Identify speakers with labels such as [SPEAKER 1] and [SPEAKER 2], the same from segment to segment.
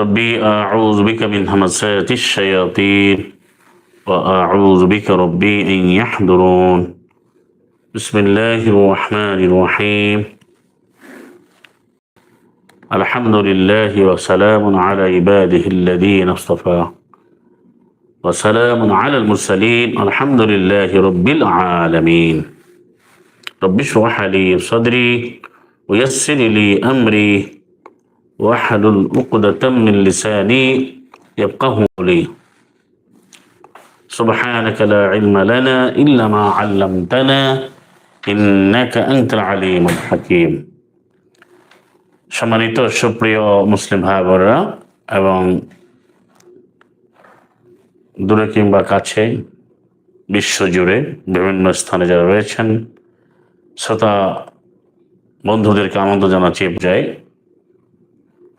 [SPEAKER 1] ربي أعوذ بك من همسات الشياطين وأعوذ بك ربي أن يحضرون. بسم الله الرحمن الرحيم. الحمد لله وسلام على عباده الذين اصطفى وسلام على المرسلين الحمد لله رب العالمين. رب اشرح لي صدري ويسر لي أمري. واحلل عقدة من لساني يفقه لي سبحانك لا علم لنا إلا ما علمتنا إنك أنت العليم الحكيم সম্মানিত সুপ্রিয় মুসলিম ভাই বোনেরা এবং দূরে কিংবা কাছে বিশ্বজুড়ে বিভিন্ন স্থানে যারা রয়েছেন শ্রোতা বন্ধুদেরকে আনন্দ জানাচ্ছি যায়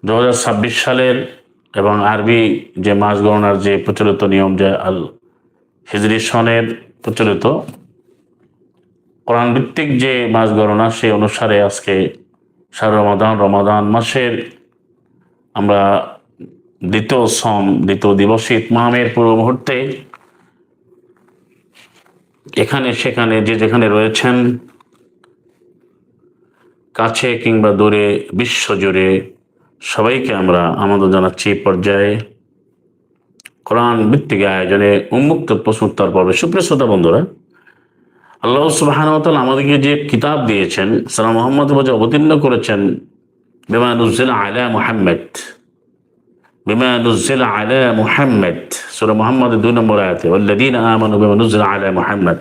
[SPEAKER 1] দু ছাব্বিশ সালের এবং আরবি যে মাস গণনার যে প্রচলিত নিয়ম যে আল হিজরি সনের প্রচলিত কোরআন ভিত্তিক যে মাস গণনা, সেই অনুসারে আজকে শাহ রমাদান রমাদান মাসের আমরা দ্বিতীয় সম দ্বিতীয় দিবস ইতমামের পূর্ব মুহূর্তে এখানে সেখানে যে যেখানে রয়েছেন, কাছে কিংবা দূরে বিশ্বজুড়ে সবাইকে আমরা আমাদের জানাচ্ছি পর্যায়ে কোরআন ভিত্তিক আয়োজনে উন্মুক্ত প্রশ্ন উত্তর পর্বে। সুপ্রিয় বন্ধুরা, আল্লাহ সুবাহান আমাদেরকে যে কিতাব দিয়েছেন সালাম মোহাম্মদ বাজে অবতীর্ণ করেছেন বিমানুজ্জিল আলা মুহাম্মদ বিমানুজ্জিল আলা মুহাম্মদ, সুরা মোহাম্মদ দুই নম্বর আয়াতে, ওয়াল্লাযীনা আমানু বিমানুজ্জিল আলা মুহাম্মদ।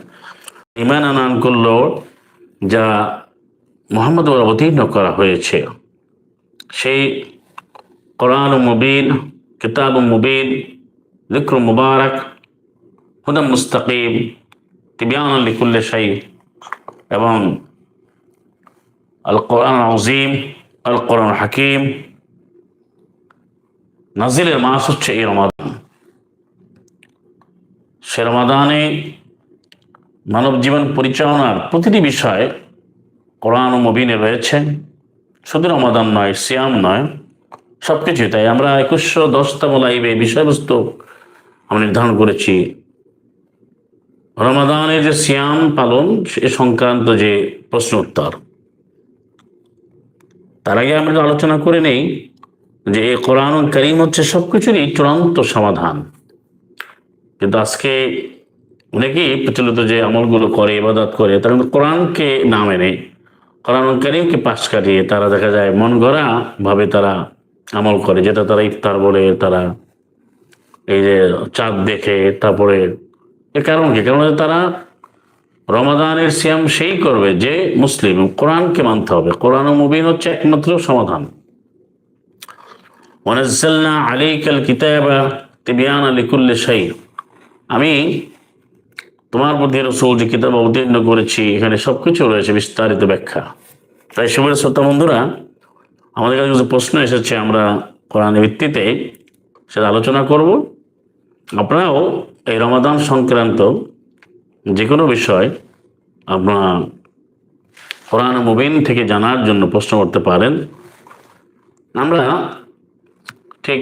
[SPEAKER 1] ইমান আনান করল যা মোহাম্মদ অবতীর্ণ করা হয়েছে। সেই কোরআন মুবিন কিতাব মুবিন ذكر মুবারক হুদাম মুস্তাকিম তিবিয়ান লিকুল্লে শাই এবং আল কোরআন আজিম আল কোরআন হাকিম নাজিলের মাস হচ্ছে এই রমাদান সে রমাদানে মানব জীবন পরিচালনার প্রতিটি বিষয় কোরআন ও মবিনে রয়েছে শুধু রমাদান নয়, সিয়াম নয় সব কিছুই তাই। আমরা একুশশো দশতম লাইভে বিষয়বস্তু আমরা নির্ধারণ করেছি। রমাদানের যে সিয়াম পালন সে সংক্রান্ত যে প্রশ্ন উত্তর। তার আগে আমরা আলোচনা করে নেই যে এই কোরআন করিম হচ্ছে সবকিছুরই চূড়ান্ত সমাধান। কিন্তু আজকে অনেকেই প্রচলিত যে আমলগুলো করে, ইবাদত করে, তারা কোরআনকে না মেনে কোরআন করিমকে পাশ কাটিয়ে তারা দেখা যায় মন গড়া ভাবে তারা আমল করে, যেটা তারা ইফতার বলে, তারা এই যে চাঁদ দেখে, তারপরে এর কারণ কি? কারণ তারা রমাদানের সিয়াম সেই করবে যে মুসলিম। কোরআনকে মানতে হবে। কোরআন মুবিন হচ্ছে একমাত্র সমাধান। ওয়ানাজ্জালনা আলাইকাল কিতাবা তিবিয়ানা লিকুল্লি শাই আমি তোমার মধ্যে রসুল যে কিতাব অবতীর্ণ করেছি, এখানে সবকিছু রয়েছে, বিস্তারিত ব্যাখ্যা। তাই শুভের শ্রোতা বন্ধুরা, আমাদের কাছে কিছু প্রশ্ন এসেছে, আমরা কোরআনের ভিত্তিতে সেটা আলোচনা করব। আপনারাও এই রমাদান সংক্রান্ত যে কোনো বিষয় আপনার কোরআন মুবিন থেকে জানার জন্য প্রশ্ন করতে পারেন। আমরা ঠিক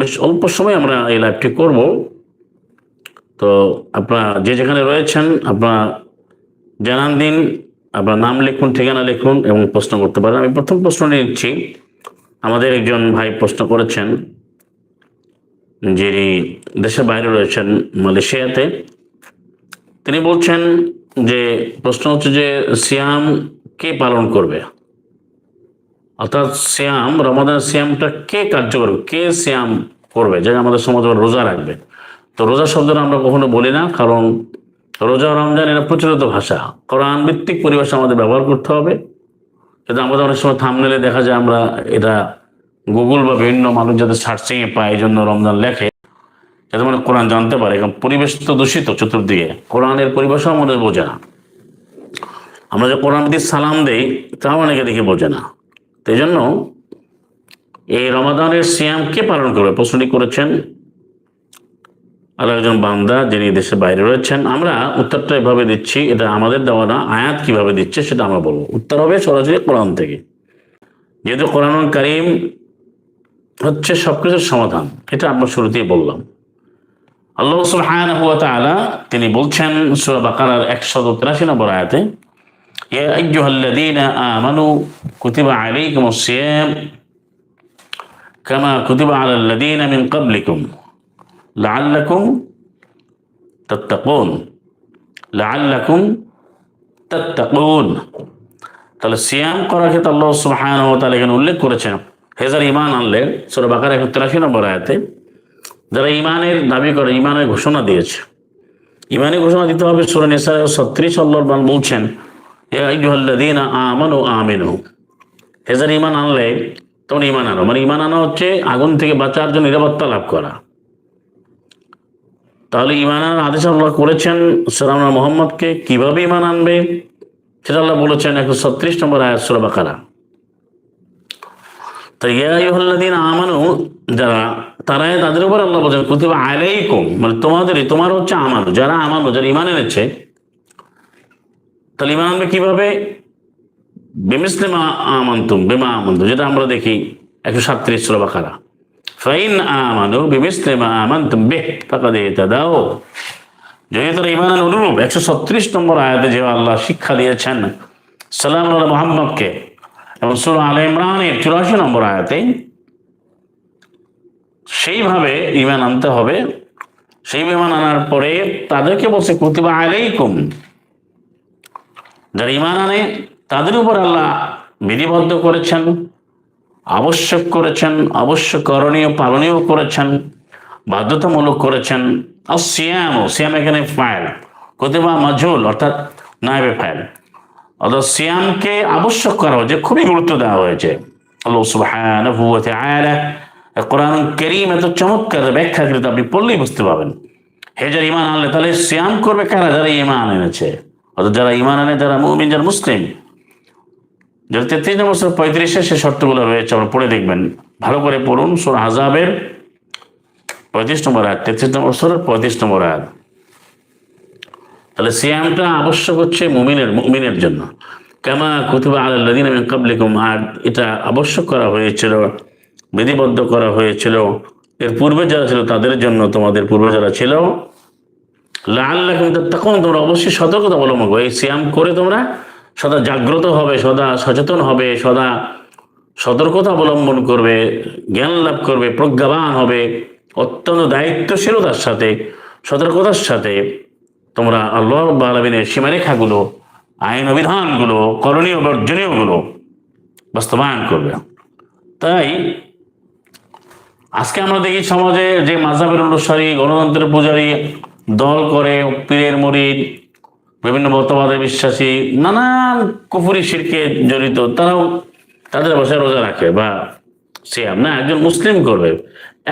[SPEAKER 1] বেশ অল্প সময় আমরা এই লাইভটি করব। তো আপনারা যে যেখানে রয়েছেন, আপনারা জানান দিন, আপনার নাম লিখুন, ঠিকানা লিখুন এবং প্রশ্ন করতে পারেন। আমি প্রথম প্রশ্ন নিচ্ছি। আমাদের একজন ভাই প্রশ্ন করেছেন, যিনি দেশের বাইরে রয়েছেন মালয়েশিয়াতে। তিনি বলছেন যে, প্রশ্ন হচ্ছে যে, সিয়াম কে পালন করবে? অর্থাৎ সিয়াম, রমাদান সিয়ামটা কে কার্যকর, কে সিয়াম করবে? যে আমাদের সমাজ রোজা রাখবে। তো রোজা শব্দটা আমরা কখনো বলি না, কারণ রোজা রমজান এটা প্রচলিত ভাষা। কোরআন ভিত্তিক পরিভাষা আমাদের ব্যবহার করতে হবে। কিন্তু আমাদের অনেক সময় থামনেলে দেখা যায় আমরা এটা গুগল বা বিভিন্ন মানুষ যাতে সার্চিংয়ে পায়, এই জন্য রমজান লেখে। যাতে মানে কোরআন জানতে পারে, কারণ পরিবেশ তো দূষিত চতুর্দিকে। কোরআনের পরিভাষা আমাদের বোঝে না। আমরা যে কোরআন দিয়ে সালাম দেই তাও অনেকে দেখে বোঝে না। তো এই জন্য এই রমাদানের সিয়াম কে পালন করবে? প্রশ্নটি করেছেন আর একজন বান্দা যিনি দেশের বাইরে রয়েছেন, আমরা উত্তরটা এভাবে দিচ্ছি, এটা আমাদের দেওয়া না, আয়াত কীভাবে দিচ্ছে সেটা আমরা বলব। উত্তর হবে সরাসরি কোরআন থেকে। যেহেতু কোরআন করিম হচ্ছে সবকিছুর সমাধান, এটা আমরা শুরুতেই বললাম। আল্লাহ সুবহানাহু ওয়া তাআলা তিনি বলছেন সূরা বাকারার 183 নম্বর আয়াতে, ইয়া আইয়ুহাল্লাযীনা আমানু কুতিবা আলাইকুমুস সিয়াম কামা কুতিবা আলাল লাযীনা মিন ক্বাবলিকুম। লাআল্লাকুম তাত্তাকুন। লাআল্লাকুম তাত্তাকুন। তাহলে সিয়াম করার ক্ষেত্রে আল্লাহ ওয়া তাআলা এখানে উল্লেখ করেছেন। হেজার ইমান আনলে সূরা বাকারা 183 নম্বর আয়াতে। যারা ইমানের দাবি করে ইমানের ঘোষণা দিয়েছে। ইমানের ঘোষণা দিতে হবে সুরা নিসা ছত্রিশ আল্লাহর বান বলছেন আমানু আমিনু। হেজার ইমান আনলে, তখন ইমান আনো। মানে ইমান আনা হচ্ছে আগুন থেকে বাঁচার জন্য নিরাপত্তা লাভ করা। তাহলে ইমান আনার আদেশ আল্লাহ করেছেন সালাম মোহাম্মদকে, কীভাবে ইমান আনবে? সেটা আল্লাহ বলেছেন একশো ছত্রিশ নম্বর আয়াত সুরা বাকারা। তো ইয়াহ্লাদিন আমানু, যারা তারাই তাদের উপর আল্লাহ বলছেন, কুতিবা আলাইকুম মানে তোমাদেরই, তোমার হচ্ছে আমানু, যারা আমানু, যারা ইমান এনেছে, তাহলে ইমান আনবে কীভাবে? বেমিসলিমা আমন্তুম, বেমা আমন্তু, যেটা আমরা দেখি একশো সাতত্রিশ ষোলো বাকারা। ফাইন আমানু বেমিসলিমা আমন্তুম বেহ টাকা দিয়ে দাও যদি তারা ইমান অনুরূপ, একশো ছত্রিশ নম্বর আয়াতে যে আল্লাহ শিক্ষা দিয়েছেন, সালাম আল্লাহ মোহাম্মদকে, এবং সুরা আল ইমরানের চুরাশি নম্বর আয়াতে, সেইভাবে ইমান আনতে হবে। সেই বিমান আনার পরে তাদেরকে বলছে, কুতিবা আলাইকুম। যারা ইমান আনে, তাদের উপর আল্লাহ বিধিবদ্ধ করেছেন। আবশ্যক করেছেন অবশ্য করণীয়, পালনীয় করেছেন, বাধ্যতামূলক করেছেন। আর সিয়াম সিয়াম এখানে ফাইল কতিবা মাজুল অর্থাৎ নাইবে ফাইল। অর্থাৎ সিয়ামকে আবশ্যক করা হয়েছে, খুবই গুরুত্ব দেওয়া হয়েছে। আল্লাহ সুবহানাহু ওয়া তাআলা কোরআন করিম এত চমৎকার ব্যাখ্যা কৃত আপনি পড়লেই বুঝতে পারবেন। হে যারা ইমান আনলে, তাহলে সিয়াম করবে কারা? যারা ইমান এনেছে। অর্থাৎ যারা ইমান আনে, যারা মুমিন, যারা মুসলিম যারা তেত্রিশ নম্বর সূরা পঁয়ত্রিশে সে শর্তগুলো রয়েছে, আমরা পড়ে দেখবেন। ভালো করে পড়ুন, সুর হাজাবের পঁয়ত্রিশ নম্বর আয়াত, তেত্রিশ নম্বর সুরের পঁয়ত্রিশ নম্বর আয়াত। তাহলে সিয়ামটা আবশ্যক হচ্ছে মুমিনের মুমিনের জন্য। কামা কুতুবা আল্লাদিন আমি কাবলিকুম আর এটা আবশ্যক করা হয়েছিল, বিধিবদ্ধ করা হয়েছিল। এর পূর্বে যারা ছিল তাদের জন্য, তোমাদের পূর্বে যারা ছিল। লাল্লাহ কিন্তু তখন তোমরা অবশ্যই সতর্কতা অবলম্বন করবে এই সিয়াম করে তোমরা সদা জাগ্রত হবে, সদা সচেতন হবে, সদা সতর্কতা অবলম্বন করবে, জ্ঞান লাভ করবে, প্রজ্ঞাবান হবে। অত্যন্ত দায়িত্বশীলতার সাথে, সতর্কতার সাথে তোমরা আল্লাহ আলমিনের সীমারেখাগুলো, আইন অভিধানগুলো করণীয় বর্জনীয়গুলো বাস্তবায়ন করবে। তাই আজকে আমরা দেখি সমাজে যে মাঝাবের অনুসারী, গণতন্ত্রের পূজারী দল করে পীরের মরিদ বিভিন্ন মতবাদে বিশ্বাসী, নানান কুফুরি শিরকে জড়িত, তারাও তাদের বাসায় রোজা রাখে বা সিয়াম। না, একজন মুসলিম করবে।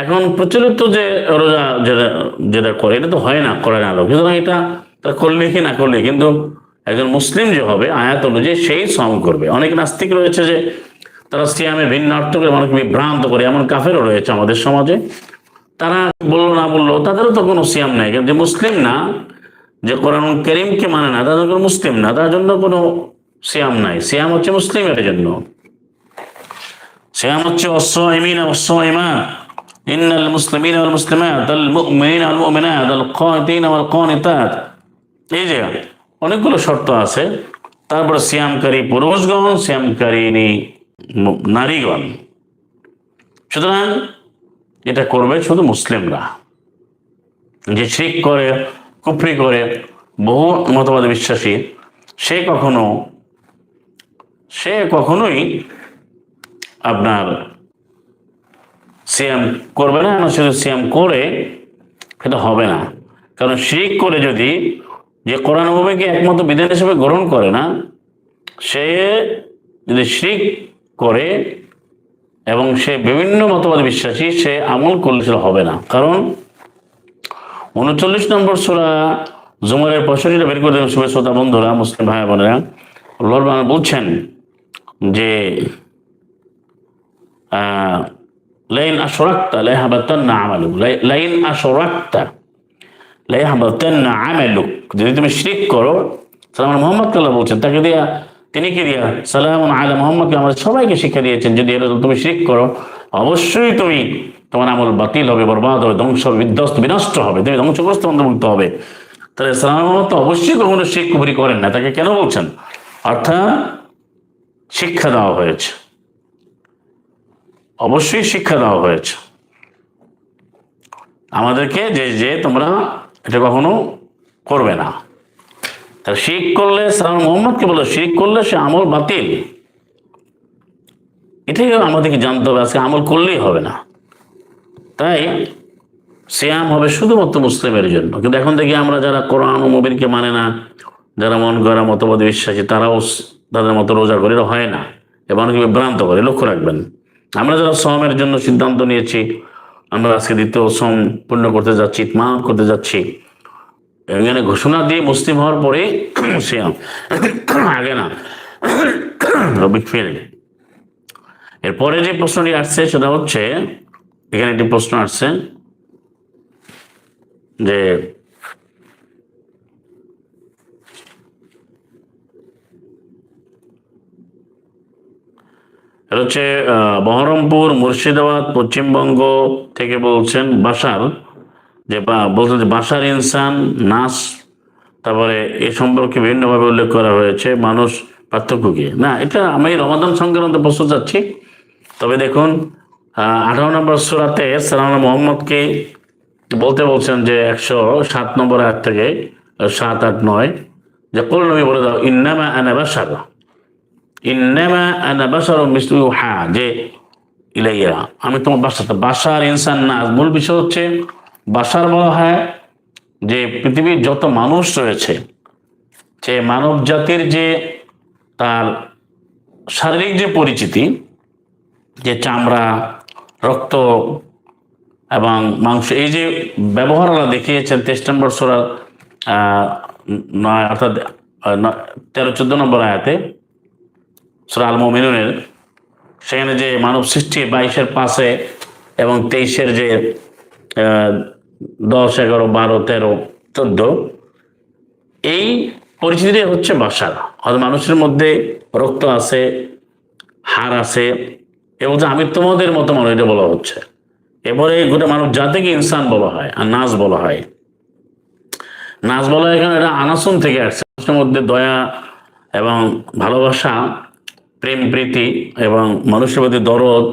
[SPEAKER 1] এখন প্রচলিত যে রোজা যেটা যেটা করে, এটা তো হয় না, করে না লোক। সুতরাং এটা তা করলে কি না করলে, কিন্তু একজন মুসলিম যে হবে, আয়াত অনুযায়ী সেই শ্রম করবে। অনেক নাস্তিক রয়েছে যে তারা সিয়ামে ভিন্ন অর্থ করে মানুষকে বিভ্রান্ত করে, এমন কাফেরও রয়েছে আমাদের সমাজে। তারা বলল না বলল, তাদেরও তো কোনো সিয়াম নাই। যে মুসলিম না যে কোরআন করিমকে মানে না তাদের কোনো মুসলিম না তার জন্য কোনো সিয়াম নাই সিয়াম হচ্ছে মুসলিমের জন্য সিয়াম হচ্ছে অশ্ব ইমিন অশ্ব ইমান إن المسلمين والمسلمات المؤمنين والمؤمنات القانتين والقانتات এই যে অনেকগুলো শর্ত আছে তারপর সিয়ামকারী পুরুষগণ সিয়ামকারিনী নারীগণ সুতরাং এটা করবে শুধু মুসলিমরা যে শিখ করে কুফরি করে বহু মতবাদে বিশ্বাসী, সে কখনো, সে কখনোই আপনার সিয়াম করবে না শুধু সিয়াম করে সেটা হবে না। কারণ শিখ করে যদি যে কোরআন ভূমিকে একমাত্র বিধান হিসেবে গ্রহণ করে না, সে যদি শিখ করে এবং সে বিভিন্ন মতবাদ বিশ্বাসী, সে আমল করলে সেটা হবে না। কারণ উনচল্লিশ নম্বর সোরা জুমারের পঁয়ষট্টিটা বের করে দেবেন শুভে শ্রোতা বন্ধুরা, মুসলিম ভাই বোনেরা। লর্ড বলছেন যে লাইন লাইহাবাতান্না আমালুক। লাইন আমালুক। যদি তুমি শিরিক করো, সালাম মোহাম্মদ কাল্লাহ বলছেন, তাকে দিয়া তিনি কি দিয়া? সালাম আলা মোহাম্মদকে আমাদের সবাইকে শিক্ষা দিয়েছেন, যদি তুমি শিখ করো, অবশ্যই তুমি তোমার আমল বাতিল হবে, বরবাদ হবে, ধ্বংস বিধ্বস্ত, বিনষ্ট হবে। তুমি ধ্বংসগ্রস্ত অন্তর্ভুক্ত হবে। তাহলে সালাম মোহাম্মদ তো অবশ্যই কখনো শিখ কুবরি করেন না। তাকে কেন বলছেন? অর্থাৎ শিক্ষা দেওয়া হয়েছে। অবশ্যই শিক্ষা দেওয়া হয়েছে। আমাদেরকে যে যে তোমরা এটা কখনো করবে না। তা শিখ করলে সালাম মোহাম্মদকে বলো, শিখ করলে সে আমল বাতিল। এটাই আমাদেরকে জানতে হবে। আজকে আমল করলেই হবে না। তাই সিয়াম হবে শুধুমাত্র মুসলিমের জন্য। কিন্তু এখন দেখি আমরা যারা কোরআন মুবিনকে মানে না, যারা মন করা মতবাদী বিশ্বাসী, তারাও তাদের মতো রোজা করে হয় না। এবং অনেকে বিভ্রান্ত করে, লক্ষ্য রাখবেন। আমরা যারা সমের জন্য সিদ্ধান্ত নিয়েছি, আমরা আজকে দ্বিতীয় সম পূর্ণ করতে যাচ্ছি ইতমান করতে যাচ্ছি। এখানে ঘোষণা দিয়ে মুসলিম হওয়ার পরে সিয়াম। আগে না। রবিক ফেলে এরপরে যে প্রশ্নটি আসছে, সেটা হচ্ছে এখানে একটি প্রশ্ন আসছে যে হচ্ছে বহরমপুর, মুর্শিদাবাদ, পশ্চিমবঙ্গ থেকে বলছেন বাসার যে বলছেন যে বাসার ইনসান, নাস, তারপরে এ সম্পর্কে বিভিন্নভাবে উল্লেখ করা হয়েছে, মানুষ পার্থক্য কি? না, এটা আমি রমাদান সংক্রান্ত প্রশ্ন চাচ্ছি। তবে দেখুন আঠারো নম্বর সুরাতে সালাম মোহাম্মদকে বলতে বলছেন যে একশো সাত নম্বর আট থেকে সাত আট নয়, যে কোন বলে দাও, ইন্নামা আনা বাসার ইন্নামা আনা বাসার মিসলু হা যে ইলাইয়া, আমি তোমার বাসাতে বাসার ইনসান না মূল বিষয় হচ্ছে বাসার বলা হয় যে পৃথিবীর যত মানুষ রয়েছে, যে মানব জাতির যে তার শারীরিক যে পরিচিতি, যে চামড়া রক্ত এবং মাংস, এই যে ব্যবহার আল্লাহ দেখিয়েছেন তেইশ নম্বর সোরা নয়, অর্থাৎ তেরো, চোদ্দ নম্বর আয়াতে, সুরা আল সেখানে যে মানব সৃষ্টি বাইশের পাশে এবং তেইশের যে দশ, এগারো, বারো, তেরো, চোদ্দ, এই পরিচিতি হচ্ছে বাসার। অর্থাৎ মানুষের মধ্যে রক্ত আছে, হাড় আছে এবং যে আমি তোমাদের মতো মানুষ, এটা বলা হচ্ছে। এবারে গোটা মানব জাতিকে ইনসান বলা হয়, আর নাচ বলা হয়। নাচ বলা এখানে এটা আনাসন থেকে আসছে। মানুষের মধ্যে দয়া এবং ভালোবাসা, প্রেম, প্রীতি এবং মানুষের প্রতি দরদ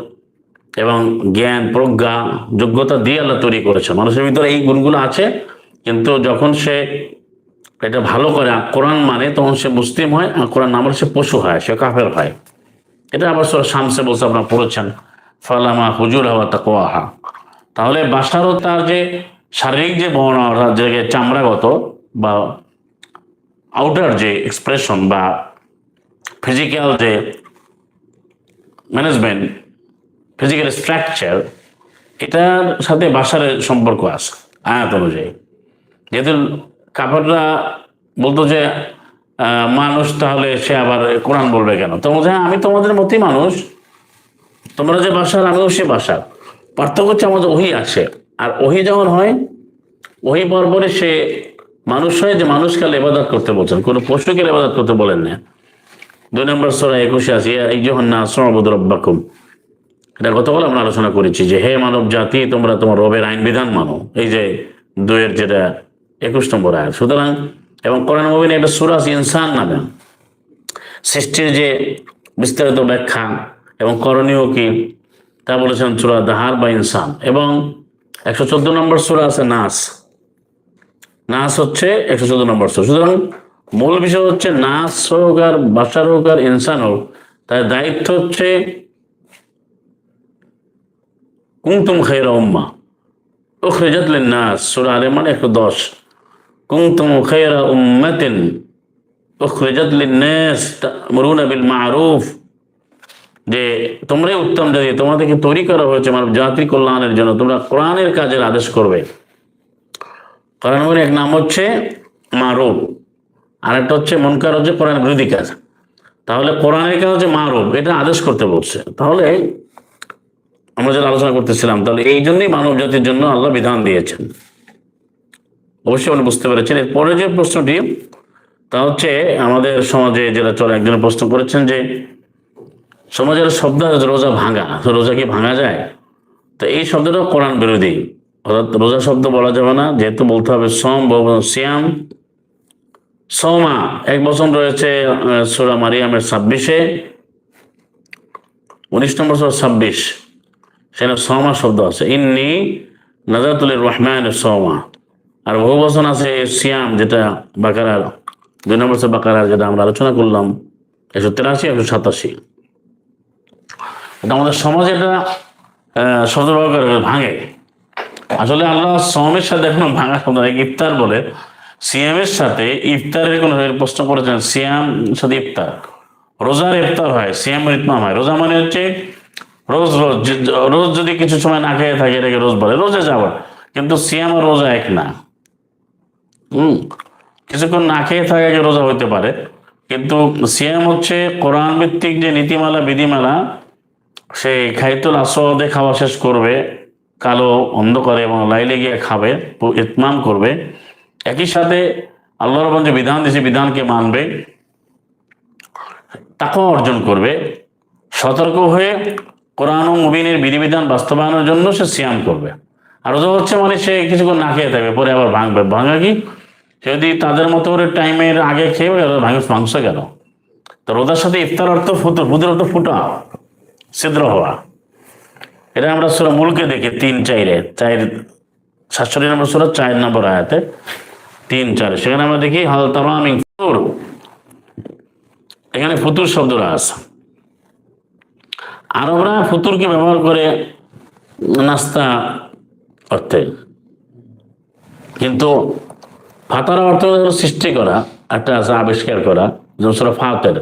[SPEAKER 1] এবং জ্ঞান, প্রজ্ঞা, যোগ্যতা দিয়ে আল্লাহ তৈরি করেছে। মানুষের ভিতরে এই গুণগুলো আছে, কিন্তু যখন সে এটা ভালো করে, কোরআন মানে তখন সে মুসলিম হয়, আর কোরআন না মানে সে পশু হয়, সে কাফের হয়। এটা আবার সব শামসে বলছে, আপনারা পড়েছেন। ফালামা হুজুর হওয়া তাকোয়াহা তাহলে বাসারও তার যে শারীরিক যে বর্ণ অর্থাৎ যে চামড়াগত বা আউটার যে এক্সপ্রেশন বা ফিজিক্যাল যে ম্যানেজমেন্ট ফিজিক্যাল স্ট্রাকচার এটার সাথে বাসার সম্পর্ক আছে, আয়াত অনুযায়ী। যেহেতু কাপড়রা বলতো যে মানুষ তাহলে সে আবার কোরআন বলবে কেন? তো হ্যাঁ আমি তোমাদের মতোই মানুষ। তোমরা যে বাসার, আমিও সে বাসার। পার্থক্য হচ্ছে আমাদের ওহি আছে। আর ওহি যখন হয়, ওহি পরপরে সে মানুষ হয় যে মানুষকে লেবাদত করতে বলছেন। কোনো পশুকে লেবাদত করতে বলেন না। দুই নম্বর সোরা একুশে আছে এই যখন না সমাবুদ রব্বাকুম। এটা গতকাল আমরা আলোচনা করেছি যে, হে মানব জাতি, তোমরা তোমার রবের আইন বিধান মানো। এই যে দুয়ের যেটা একুশ নম্বর আয়াত। সুতরাং এবং কোরআন মবিন একটা সুরাস ইনসান নামে। সৃষ্টির যে বিস্তারিত ব্যাখ্যা এবং করণীয় কি, তা বলেছেন সুরা দাহার বা ইনসান। এবং একশো চোদ্দ নম্বর সুরা আছে নাস। নাস হচ্ছে একশো চোদ্দ নম্বর সুরা। সুতরাং মূল বিষয় হচ্ছে নাস হোক আর বাসার হোক আর ইনসান হোক, তার দায়িত্ব হচ্ছে কুমতুম খের উম্মা। উখরিজাত নাস সূরা আলে একশো 110 খায়রা উম্মাতিন উখরিজাত লিন্নাস তা'মুরুনা বিল মা'রুফ যে তোমরাই উত্তম জাতি, তোমাদেরকে তৈরি করা হয়েছে মানব জাতির কল্যাণের জন্য। তোমরা কোরআনের কাজের আদেশ করবে। কোরআনের এক নাম হচ্ছে মারুফ। আরেকটা হচ্ছে মনকার হচ্ছে কোরআন বিরোধী কাজ। তাহলে কোরআনের কাজ হচ্ছে মারুফ। এটা আদেশ করতে বলছে। তাহলে আমরা যেটা আলোচনা করতেছিলাম, তাহলে এই জন্যই মানব জাতির জন্য আল্লাহ বিধান দিয়েছেন। অবশ্যই আপনি বুঝতে পেরেছেন। এরপরে যে প্রশ্নটি, তা হচ্ছে আমাদের সমাজে যেটা চলে, একজন প্রশ্ন করেছেন যে, সমাজের শব্দ রোজা ভাঙা রোজা কি ভাঙা যায়? তো এই শব্দটা কোরআন বিরোধী। অর্থাৎ রোজা শব্দ বলা যাবে না, যেহেতু বলতে হবে সম বা সিয়াম। সমা, এক বছর রয়েছে সূরা মারিয়ামের ছাব্বিশে। উনিশ নম্বর সূরা ছাব্বিশ, সেখানে সমা শব্দ আছে। ইন্নি নাজাতুলের রহমানের সমা। আর বহু বছর আছে সিয়াম, যেটা বাকারার, দুই নম্বর বাকারার, যেটা আমরা আলোচনা করলাম, একশো তেরাশি, একশো সাতাশি। এটা আমাদের সমাজে এটা শব্দ ভাঙে। আসলে আল্লাহ সমের সাথে এখন ভাঙা শব্দ ইফতার বলে। সিয়ামের সাথে ইফতারের কোনো প্রশ্ন করেছেন, সিয়াম সাথে ইফতার। রোজার ইফতার হয়, সিয়ামের ইতমাম হয়। রোজা মানে হচ্ছে রোজ রোজ রোজ যদি কিছু সময় না খেয়ে থাকে, এটাকে রোজ বলে। রোজে যাওয়া। কিন্তু সিয়াম আর রোজা এক না। হুম। কিছুক্ষণ না খেয়ে থাকাকে রোজা হইতে পারে। কিন্তু সিয়াম হচ্ছে কোরআন ভিত্তিক যে নীতিমালা, বিধিমালা, সে খাইতুল আসদে খাওয়া শেষ করবে, কালো অন্ধকারে এবং লাইলে গিয়ে খাবে ইতমাম করবে। একই সাথে আল্লাহ রবন যে বিধান দিয়েছে, বিধানকে মানবে তাকেও অর্জন করবে। সতর্ক হয়ে কোরআন ও মুবিনের বিধিবিধান বাস্তবায়নের জন্য সে সিয়াম করবে। আর রোজা হচ্ছে মানে সে কিছুক্ষণ না খেয়ে থাকবে, পরে আবার ভাঙবে। ভাঙা কি? যদি তাদের মতো করে টাইমের আগে খেয়ে ভাঙে মাংস গেল। তো রোজার সাথে ইফতার অর্থ ফুতুর ফুতুর অর্থ ফুটা। ছিদ্র হওয়া। এটা আমরা সুরা মূলকে দেখি, তিন চাইরে। চার সাতষট্টি নম্বর সুরা, চার নম্বর আয়াতে। তিন চার। সেখানে আমরা দেখি, হাল তামামি ফুতুর। এখানে ফুতুর শব্দটা আছে। আরবরা ফুতুরকে ব্যবহার করে নাস্তা অর্থে কিন্তু ফাতার অর্থ সৃষ্টি করা, একটা আছে আবিষ্কার করা, যেমন সুরা ফাতের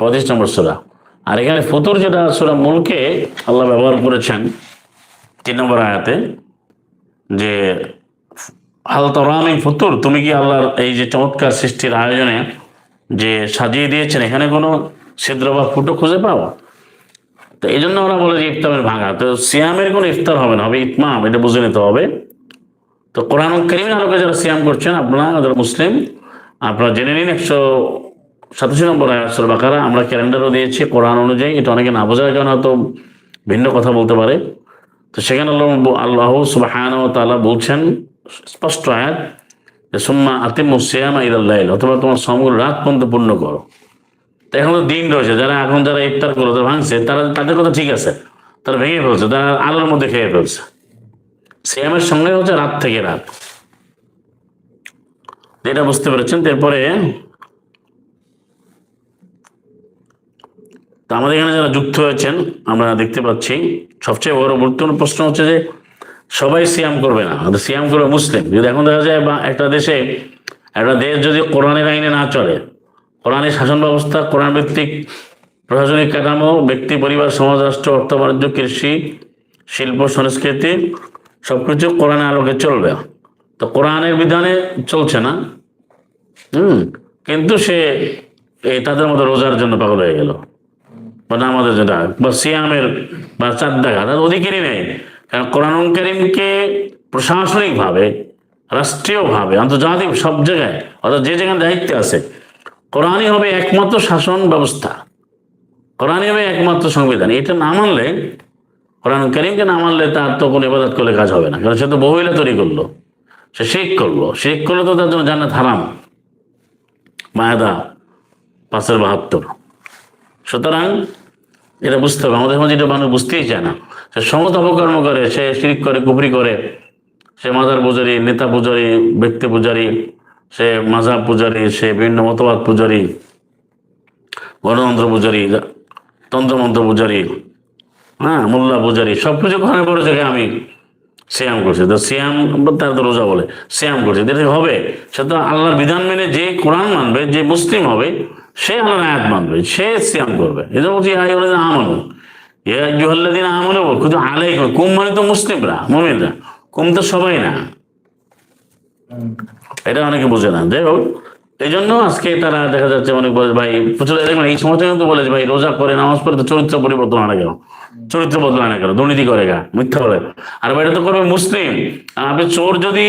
[SPEAKER 1] পঁচিশ নম্বর সুরা। আর এখানে ফুতুর যেটা, সুরা মূলকে আল্লাহ ব্যবহার করেছেন, তিন নম্বর আয়াতে, যে তরামি ফুতুর, তুমি কি আল্লাহর এই যে চমৎকার সৃষ্টির আয়োজনে যে সাজিয়ে দিয়েছেন, এখানে কোনো ছিদ্র বা ফুটো খুঁজে পাও? তো এই জন্য ওরা বলে যে ইফতারের ভাঙা। তো সিয়ামের কোনো ইফতার হবে না, হবে ইতমাম, এটা বুঝে নিতে হবে। তো কোরআন করিমের আলোকে যারা সিয়াম করছেন আপনারা, যারা মুসলিম, আপনারা জেনে নিন একশো সাতাশি নম্বর আয়াসর বাকারা। আমরা ক্যালেন্ডারও দিয়েছি, কোরআন অনুযায়ী, এটা অনেকে না বোঝার কারণে হয়তো ভিন্ন কথা বলতে পারে। তো সেখানে আল্লাহ আল্লাহ সুবাহান ও তাআলা বলছেন, স্পষ্ট আয়াত, যে সুম্মা আতিম সিয়ামা ইদাল্লাইল অথবা তোমার সমগ্র রাত পর্যন্ত পূর্ণ করো। তো এখন তো দিন রয়েছে, যারা এখন যারা ইফতার তারা ভাঙছে, তারা তাদের কথা ঠিক আছে, তারা ভেঙে ফেলছে, তারা আলোর মধ্যে খেয়ে ফেলছে। সিয়ামের সঙ্গে হচ্ছে রাত থেকে রাত। যেটা বুঝতে পেরেছেন, তারপরে আমাদের এখানে যারা যুক্ত হয়েছেন, আমরা দেখতে পাচ্ছি, সবচেয়ে বড় গুরুত্বপূর্ণ প্রশ্ন হচ্ছে যে, সবাই সিয়াম করবে না। সিয়াম করবে মুসলিম। যদি এখন দেখা যায় বা একটা দেশে, একটা দেশ যদি কোরআনের আইনে না চলে, কোরআনের শাসন ব্যবস্থা, কোরআন ভিত্তিক প্রশাসনিক কাঠামো, ব্যক্তি, পরিবার, সমাজ, রাষ্ট্র, অর্থ, বাণিজ্য, কৃষি, শিল্প, সংস্কৃতি সবকিছু কোরআনের আলোকে চলবে। তো কোরআনের বিধানে চলছে না। হুম, কিন্তু সে তাদের মতো রোজার জন্য পাগল হয়ে গেল। বা নামাজের জন্য, বা সিয়ামের, বা চার দেখা তার অধিকারই নেই। কারণ কোরআন করিমকে প্রশাসনিকভাবে, রাষ্ট্রীয়ভাবে, আন্তর্জাতিক সব জায়গায়, অর্থাৎ যে যেখানে দায়িত্বে আছে, কোরআনই হবে একমাত্র শাসন ব্যবস্থা। কোরআনই হবে একমাত্র সংবিধান। এটা না মানলে কোরআন করিমকে না মানলে তার তো কোনো ইবাদত করলে কাজ হবে না। কারণ সে তো বহিলা তৈরি করল। সে শেখ করল। শেখ করলে তো তার জন্য জান্নাত হারাম। মায়াদা পাঁচের বাহাত্তর। সুতরাং এটা বুঝতে হবে। আমাদের এটা মানুষ বুঝতেই চায় না। সে সমত অপকর্ম করে, সে শিরিক করে, কুফরি করে। সে মাজার পূজারি, নেতা পূজারি, ব্যক্তি পূজারি, সে মাজাব পূজারি, সে বিভিন্ন মতবাদ পূজারি, গণতন্ত্র পূজারি তন্ত্রমন্ত্র পূজারি হ্যাঁ মোল্লা পূজারি, সব কিছু ঘরে পড়ে থেকে আমি শ্যাম করছি। তো শ্যাম তার তো রোজা বলে, শ্যাম করছে। এটা হবে, সে তো আল্লাহর বিধান মেনে যে কোরআন মানবে, যে মুসলিম হবে, সে আল্লাহর আয়াত মানবে, সে শ্যাম করবে। জন্য বলছি আমানু ইহাল্লাদিন আমানু কিন্তু আলাই কুম মানে তো মুসলিমরা, মমিনরা, কুম তো সবাই না। এটা অনেকে বোঝে না। যাই হোক এই জন্য আজকে তারা দেখা যাচ্ছে অনেক বলে ভাই, প্রচুর এই সময়টা কিন্তু বলে ভাই, রোজা করে নামাজ পড়ে তো চরিত্র পরিবর্তন আনা গেল। চরিত্র বদলায় না কেন দুর্নীতি করে গা, মিথ্যা বলে। আর এটা তো করবে মুসলিম। আপনি চোর যদি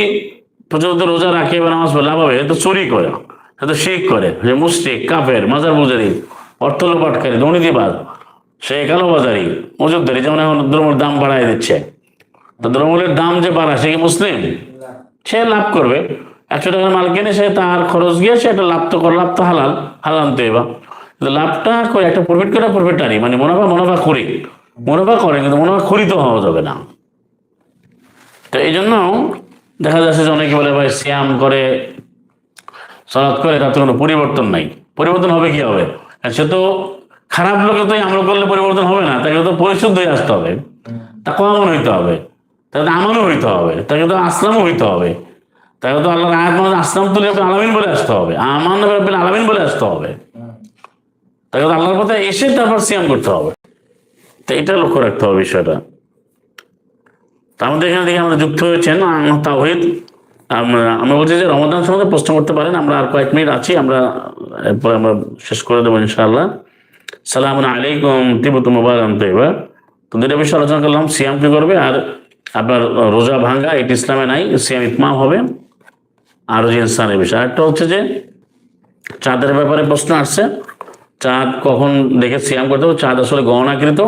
[SPEAKER 1] প্রচুর রোজা রাখে বা নামাজ পড়ে, লাভ হবে তো চুরি করে তো শিখ করে, যে মুশ্রিক কাফের, মাজার বুজারি অর্থ লোপাটকারী দুর্নীতিবাদ সে কালোবাজারি মজুদারি যেমন এখন দ্রব্যের দাম বাড়ায় দিচ্ছে। তো দ্রব্যের দাম যে বাড়া সে কি মুসলিম? সে লাভ করবে। একশো টাকার মাল কিনে সে তার খরচ গিয়ে সে একটা লাভ তো করে, লাভ তো হালাল হালাল তো এবার। কিন্তু লাভটা করে একটা প্রফিট করে প্রফিট আনি মানে মুনাফা মুনাফা করি। মুনাফা করে, কিন্তু মুনাফা খরিত হওয়া যাবে না। তো এই জন্য দেখা যাচ্ছে যে অনেকে বলে, ভাই শ্যাম করে, সলাৎ করে তাতে কোনো পরিবর্তন নাই। পরিবর্তন হবে কি হবে? সে তো খারাপ লোকে তো আমল করলে পরিবর্তন হবে না। তাকে তো পরিশুদ্ধ হয়ে আসতে হবে। তা কমন হইতে হবে। তাকে তো আমানও হইতে হবে। তাকে তো আসলামও হইতে হবে। তাকে তো আল্লাহর আয়াত আসলাম তুলে আপনি আলামিন বলে আসতে হবে। আমান আপনি আলামিন বলে আসতে হবে। তাকে তো আল্লাহর পথে এসে তারপর সিয়াম করতে হবে। তো এটা লক্ষ্য রাখতে হবে বিষয়টা। তা আমাদের এখানে দেখে আমরা যুক্ত হয়েছেন তাওহিদ। আমরা আমরা বলছি যে রমাদান সম্বন্ধে প্রশ্ন করতে পারেন। আমরা আর কয়েক মিনিট আছি। আমরা এরপরে আমরা শেষ করে দেবো ইনশাআল্লাহ। সালাম আলাইকুম তিবত মুবারক, তৈবা। তো দুটো বিষয়ে আলোচনা করলাম, সিয়াম কি করবে আর আপনার রোজা ভাঙ্গা এটি ইসলামে নাই, সিয়াম ইতমাম হবে। আর যে ইনসানের বিষয়। একটা হচ্ছে যে চাঁদের ব্যাপারে প্রশ্ন আসছে। চাঁদ কখন দেখে সিয়াম করতে হবে? চাঁদ আসলে গহনাকৃত।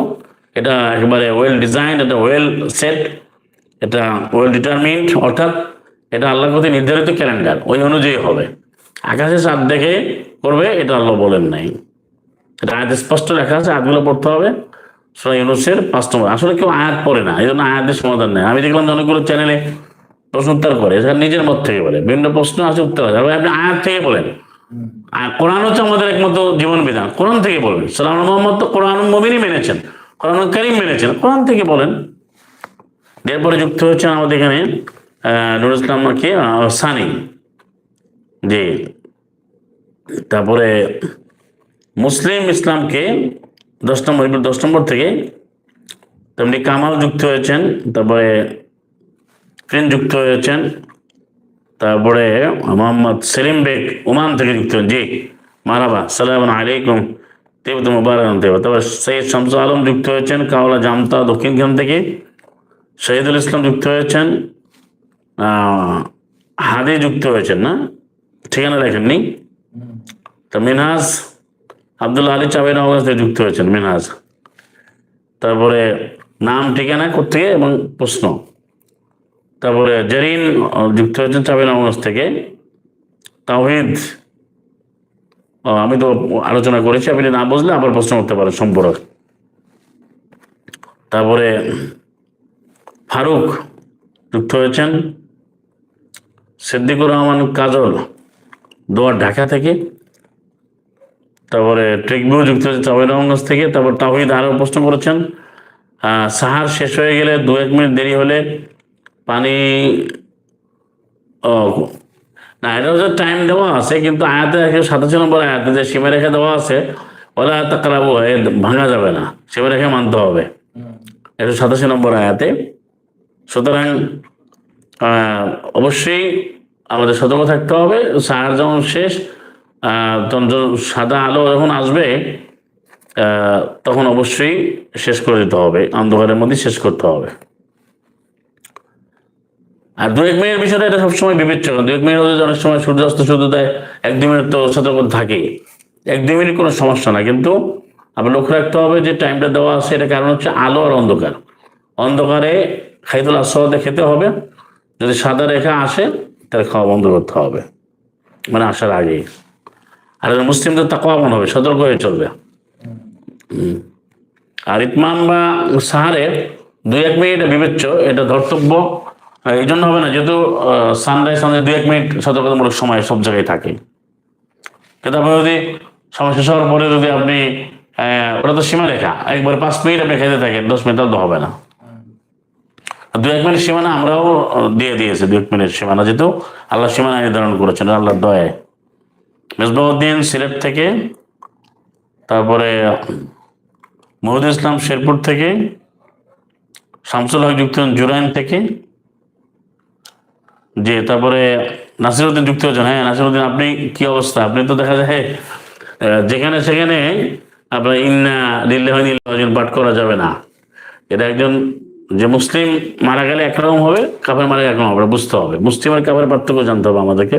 [SPEAKER 1] এটা একেবারে ওয়েল ডিজাইন এটা ওয়েল সেট এটা ওয়েল ডিটারমিন্ড অর্থাৎ এটা আল্লাহর প্রতি নির্ধারিত ক্যালেন্ডার ওই অনুযায়ী হবে। আকাশে চাঁদ দেখে করবে, এটা আল্লাহ বলেন নাই। এটা আয়াত স্পষ্ট লেখা আছে, আয়াতগুলো পড়তে হবে। সুরা ইউনুসের পাঁচ নম্বর। আসলে কেউ আয়াত পড়ে না এই জন্য আয়াতের সমাধান নেই। আমি দেখলাম অনেকগুলো চ্যানেলে প্রশ্ন উত্তর করে নিজের মত থেকে বলে, বিভিন্ন প্রশ্ন আছে, উত্তর আছে আপনি আয়াত থেকে বলেন। আর কোরআন হচ্ছে আমাদের একমাত্র জীবন বিধান, কোরআন থেকে বলবেন। সালাম মোহাম্মদ তো কোরআন মবিনই মেনেছেন, কোরআন করিম মেনেছেন, কোরআন থেকে বলেন। এরপরে যুক্ত হচ্ছেন আমাদের এখানে নুরুল ইসলাম কি সানি জি। তারপরে মুসলিম ইসলামকে দশ নম্বর দশ নম্বর থেকে তেমনি কামাল যুক্ত হয়েছেন, তারপরে ট্রেন যুক্ত হয়েছেন। তারপরে মোহাম্মদ সেলিম বেগ ওমান থেকে যুক্ত জি, মারাবা, সালাম আলাইকুম দেব তো মুবারক দেব তারপর সৈয়দ শামসুল আলম যুক্ত হয়েছেন, কাওলা জামতা দক্ষিণখান থেকে। শহীদুল ইসলাম যুক্ত হয়েছেন হাদি যুক্ত হয়েছেন না? ঠিকানা লেখেননি। তা মিনহাজ আব্দুল্লাহ আলী চাবের থেকে যুক্ত হয়েছেন মিনহাজ। তারপরে নাম, ঠিকানা কোথেকে এবং প্রশ্ন। তারপরে জেরিন যুক্ত হয়েছেন চাবের নওগাঁ থেকে তাওহিদ ও, আমি তো আলোচনা করেছি আপনি না বুঝলে আবার প্রশ্ন করতে পারেন সম্পর্ক। তারপরে ফারুক যুক্ত হয়েছেন সিদ্দিকুর রহমান কাজল দোয়ার ঢাকা থেকে। তারপরে ট্রেকবিউ যুক্ত হয়েছে তাহিদ চাবিরামগঞ্জ থেকে। তারপর তাহিদ আরও প্রশ্ন করেছেন সাহার শেষ হয়ে গেলে দু এক মিনিট দেরি হলে পানি না এটা হচ্ছে টাইম দেওয়া আছে কিন্তু আয়াতে সাতাশ নম্বর আয়াতে যে সীমা রেখে দেওয়া আছে ওলা তাকরাবু হয়ে ভাঙা যাবে না সীমা রেখে মানতে হবে। এটা সাতাশি নম্বর আয়াতে। সুতরাং আহ, অবশ্যই আমাদের সতর্ক থাকতে হবে সাহার যখন শেষ আহ, তখন সাদা আলো যখন আসবে আহ, তখন অবশ্যই শেষ করে দিতে হবে অন্ধকারের মধ্যে শেষ করতে হবে। আর দু এক মিনিট বিষয়টা এটা সবসময় বিবেচ্য। দু এক মিনিট অনেক সময় সূর্যাস্ত শুধু দেয়, এক দু মিনিট তো সতর্ক থাকেই। এক দু মিনিট কোনো সমস্যা না। কিন্তু আবার লক্ষ্য রাখতে হবে যে টাইমটা দেওয়া আছে এটা কারণ হচ্ছে আলো আর অন্ধকার। অন্ধকারে খাইতুল আসওয়াদে খেতে হবে। যদি সাদা রেখা আসে, তাহলে খাওয়া বন্ধ করতে হবে। মানে আসার আগেই। আর মুসলিমদের তাকওয়ামন হবে, সতর্ক হয়ে চলবে। আর ইতমাম বা সাহারে দুই এক মিনিট বিবেচ্য, এটা ধর্তব্য। এই জন্য হবে না, যেহেতু সানরাইজ সানরাইজ দু এক মিনিট সতর্কতামূলক সময় সব জায়গায় থাকে। কিন্তু আপনি যদি সময় শেষ হওয়ার পরে যদি আপনি ওটা তো সীমারেখা, একবার পাঁচ মিনিট আপনি খেতে থাকেন, দশ মিনিট তো হবে না। দু এক মিনিট সীমানা আমরাও দিয়ে দিয়েছি দু এক মিনিট সীমানা, যেহেতু আল্লাহ সীমানা নির্ধারণ করেছেন, আল্লাহর দয়ায়। মেজবাউদ্দিন সিলেট থেকে, তারপরে মহুদ ইসলাম শেরপুর থেকে, শামসুল হক যুক্ত জুরাইন থেকে জি তারপরে নাসিরুদ্দিন যুক্ত হয়েছেন। হ্যাঁ নাসিরুদ্দিন, আপনি কি অবস্থা? আপনি তো দেখা যায় যেখানে সেখানে আপনার ইন্না লিল্লাহ নিল্লাহজন পাঠ করা যাবে না। এটা একজন যে মুসলিম মারা গেলে একরকম হবে কাপড় মারা একরকম হবে বুঝতে হবে। মুসলিম আর কাপড়ের পার্থক্য জানতে হবে আমাদেরকে।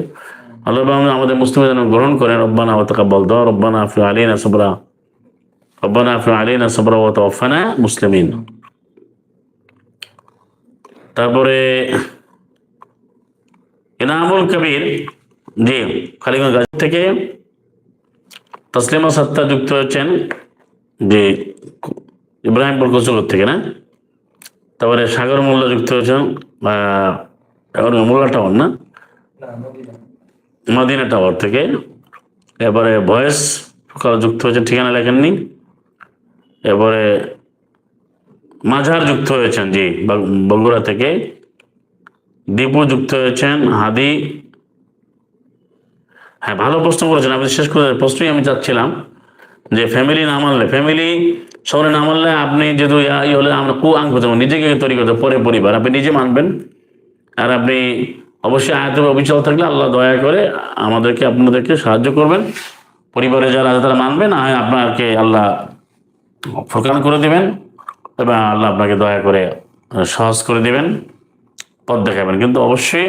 [SPEAKER 1] আল্লাহ আমাদের মুসলিম যেন গ্রহণ করেন। রব্বানা ওয়া তাকাব্বাল দোয়া রব্বানা আফি আলাইনা সাবরা, রব্বানা আফি আলাইনা সাবরা ওয়া তাওয়াফানা মুসলিমিন। তারপরে ইনামুল কবির জি, খালিগঞ্জ গাজী থেকে তসলিমা সত্তা যুক্ত হচ্ছেন যে ইব্রাহিমপুর কচুর থেকে না? তারপরে সাগর মোল্লা যুক্ত হয়েছেন মোল্লা টাওয়ার না? মদিনা টাওয়ার থেকে। এরপরে ভয়েস সকাল যুক্ত হয়েছে ঠিকানা লেখেননি। এরপরে মাঝার যুক্ত হয়েছেন, জি বগুড়া থেকে। দীপু যুক্ত হয়েছেন হাদি। হ্যাঁ ভালো প্রশ্ন করেছেন। আপনি শেষ করে প্রশ্নই আমি চাচ্ছিলাম যে ফ্যামিলি না মানলে ফ্যামিলি সবাই না মানলে আপনি যেহেতু ই হলে আমরা কু আঙ্ক করতে নিজেকে তৈরি করতে পরে পরিবার। আপনি নিজে মানবেন। আর আপনি অবশ্যই আয়াতের অবিচল থাকলে আল্লাহ দয়া করে আমাদেরকে, আপনাদেরকে সাহায্য করবেন। পরিবারে যারা আছে তারা মানবেন হয় আপনাকে আল্লাহ ফোকান করে দিবেন, এবং আল্লাহ আপনাকে দয়া করে সহজ করে দিবেন। পথ দেখাবেন কিন্তু অবশ্যই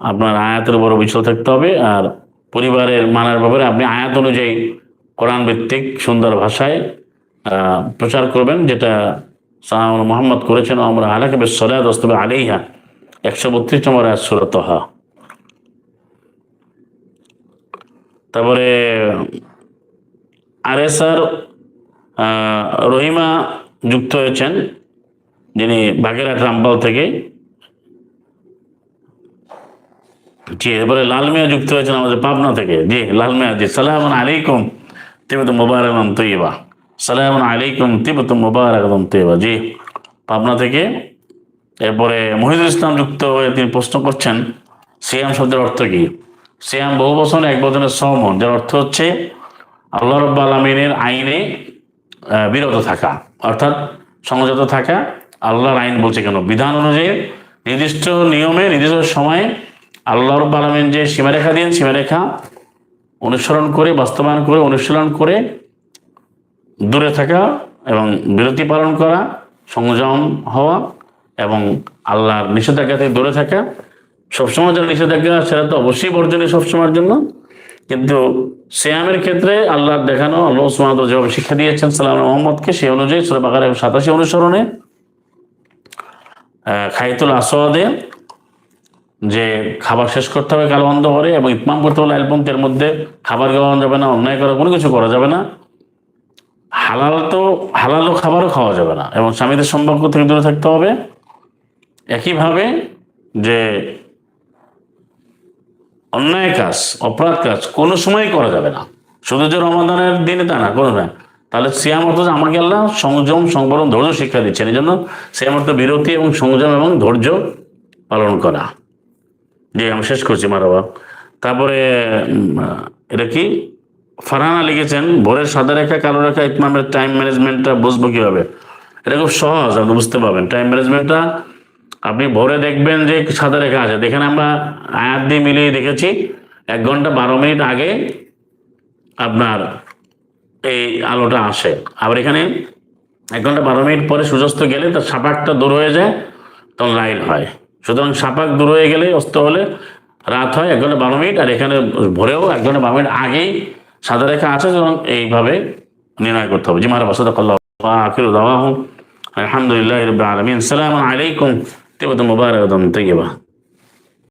[SPEAKER 1] আপনার আয়াতের উপর অবিচল থাকতে হবে আর পরিবারের মানার ব্যাপারে আপনি আয়াত অনুযায়ী কোরআন ভিত্তিক সুন্দর ভাষায় প্রচার করবেন, যেটা সালাম মোহাম্মদ করেছেন আমরা আলাকে বেশ সলাদ দস্তবে আলিহা একশো বত্রিশ নম্বর আয়াত সুরতহা তারপরে আর এস আর রহিমা যুক্ত হয়েছেন, যিনি বাগেরহাট রামপাল থেকে। জি এবারে লাল মিয়া যুক্ত হয়েছেন আমাদের পাবনা থেকে। জি, লাল মিয়া, জি সালাম আলাইকুম তিবত মুবারক তৈবা সালাম আলাইকুম তিবত মুবারক তৈবা জি, পাবনা থেকে এরপরে মহিদুল ইসলাম যুক্ত হয়ে তিনি প্রশ্ন করছেন, সিয়াম শব্দের অর্থ কি? সিয়াম বহু বছর এক বছরের সমন যার অর্থ হচ্ছে আল্লাহ রব্বা আলমিনের আইনে বিরত থাকা। অর্থাৎ সংযত থাকা, আল্লাহর আইন বলছে কেন? বিধান অনুযায়ী নির্দিষ্ট নিয়মে, নির্দিষ্ট সময়ে আল্লাহ রব্বা আলমিন যে সীমারেখা দিন সীমারেখা অনুসরণ করে, বাস্তবায়ন করে, অনুশীলন করে দূরে থাকা এবং বিরতি পালন করা, সংযম হওয়া এবং আল্লাহর নিষেধাজ্ঞা থেকে দূরে থাকা। সবসময় যারা নিষেধাজ্ঞা সেটা তো অবশ্যই বর্জনীয় সবসময়ের জন্য। কিন্তু শ্যামের ক্ষেত্রে আল্লাহর দেখানো, আল্লাহ উসমান যেভাবে শিক্ষা দিয়েছেন, সালাম মোহাম্মদকে, সেই অনুযায়ী সুরা বাকারের সাতাশি অনুসরণে খাইতুল আসওয়াদে যে খাবার শেষ করতে হবে, কালো বন্ধ করে এবং ইতমাম করতে হলে অ্যালপন্থের মধ্যে খাবার খাওয়ানো যাবে না, অন্যায় করা, কোনো কিছু করা যাবে না। হালাল তো, হালালও খাবারও খাওয়া যাবে না এবং স্বামীদের সম্পর্ক থেকে দূরে থাকতে হবে। একইভাবে যে অন্যায় কাজ, অপরাধ কাজ কোনো সময় করা যাবে না। শুধু যে রমাদানের দিনে তা না, কোনো না। তাহলে সিয়াম অর্থ আমাকে আল্লাহ সংযম, সংবরণ, ধৈর্য শিক্ষা দিচ্ছেন। এই জন্য সিয়াম অর্থ বিরতি এবং সংযম এবং ধৈর্য পালন করা। জি আমি শেষ করছি মারাবা তারপরে এটা কি? ফারহানা লিখেছেন, ভোরের সাদা রেখা কালো রেখা ইতমামের টাইম ম্যানেজমেন্টটা বুঝব কীভাবে? এটা খুব সহজ, আপনি বুঝতে পারবেন। টাইম ম্যানেজমেন্টটা আপনি ভোরে দেখবেন যে সাদা রেখা আছে। দেখেন আমরা আয়াত দিয়ে মিলিয়ে দেখেছি, এক ঘণ্টা বারো মিনিট আগে আপনার এই আলোটা আসে। আবার এখানে এক ঘণ্টা বারো মিনিট পরে সূর্যাস্ত গেলে তার সাপাকটা দূর হয়ে যায়, তখন লাইট হয়। সুতরাং সাপাক দূর হয়ে গেলে অস্ত হলে রাত হয় এক ঘণ্টা বারো মিনিট, আর এখানে ভোরেও এক ঘণ্টা বারো মিনিট আগেই সাদা রেখা আছে, সুতরাং এইভাবে নির্ণয় করতে হবে। জিমার বাসাদ আখির দাওয়াহুম, আলহামদুলিল্লাহ আলমিন সালাম আলাইকুম তেবত মুবারক তৈবা